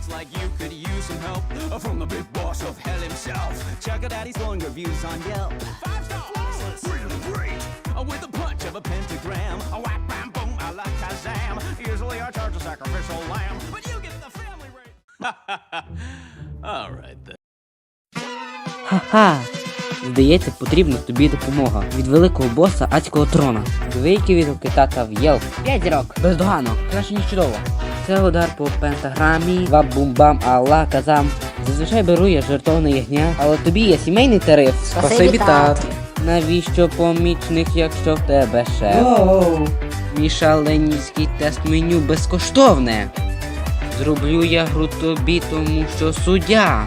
looks like you could use some help from the big boss of hell himself. Check out Daddy's glowing reviews on Yelp. Five star flawless, really great. Uh, With the punch of a pentagram, a whap bam boom, a la Kazam. Usually I charge a sacrificial lamb, but you get the family rate. All right then. Ха-ха. Здається, потрібна тобі допомога від великого боса адського трона. Великі відгуки тата в Єлп. П'ять зірок. Бездоганно. Краще ніж чудово. Це удар по пентаграмі, ваб-бум-бам, алла, казам. Зазвичай беру я жертовне ягня, але тобі є сімейний тариф. Спасибі, тат. Навіщо помічник, якщо в тебе шеф? Мій шаленівський тест меню безкоштовне. Зроблю я гру тобі, тому що суддя.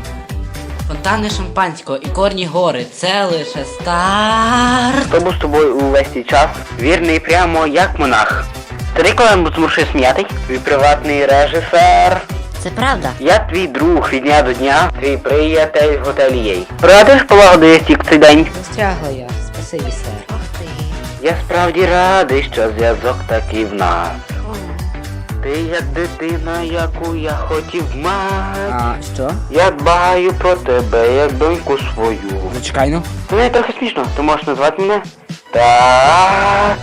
Фонтани шампанського і корні гори це лише старт. Хто був з тобою увесь цей час? Вірний прямо як монах. Старий Колембус змушує сміятий, твій приватний режисер. Це правда. Я твій друг від дня до дня, твій приятель в готелі Єй. Радиш полагодив стік цей день? Застрягла я, спасибі, сер. Ох ти. Я справді радий, що зв'язок такий в нас. Ти як дитина, яку я хотів мати. А що? Я дбаю про тебе, як доньку свою. Зачекай ну. Мені трохи смішно, ти можеш назвати мене? Так.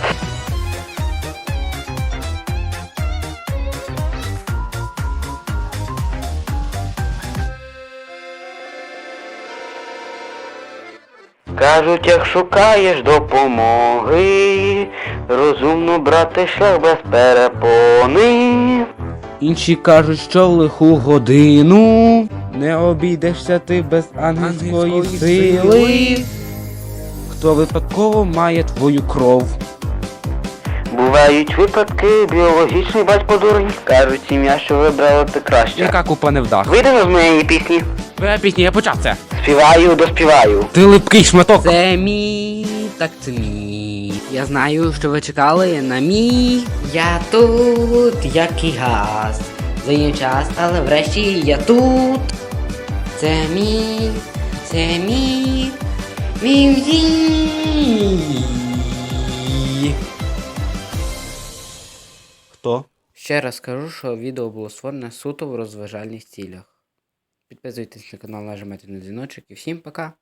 Кажуть, як шукаєш допомоги, розумно брати шлях без перепони. Інші кажуть, що в лиху годину не обійдешся ти без ангельської сили. Хто випадково має твою кров? Бувають випадки, біологічний батько дурень. Кажуть, сім'я, що вибрала ти краще. Яка купа не вдах? Вийдемо з моєї пісні. Твоя пісня, я почав це. Співаю, доспіваю. Ти липкий шматок. Це мій, так це мій. Я знаю, що ви чекали на мій. Я тут, як і газ. Зайняв час, але врешті я тут. Це мій, це мій, мій мій. Хто? Ще раз скажу, що відео було створене суто в розважальних цілях. Підписуйтесь на канал, нажимайте на дзвіночок і всім пока!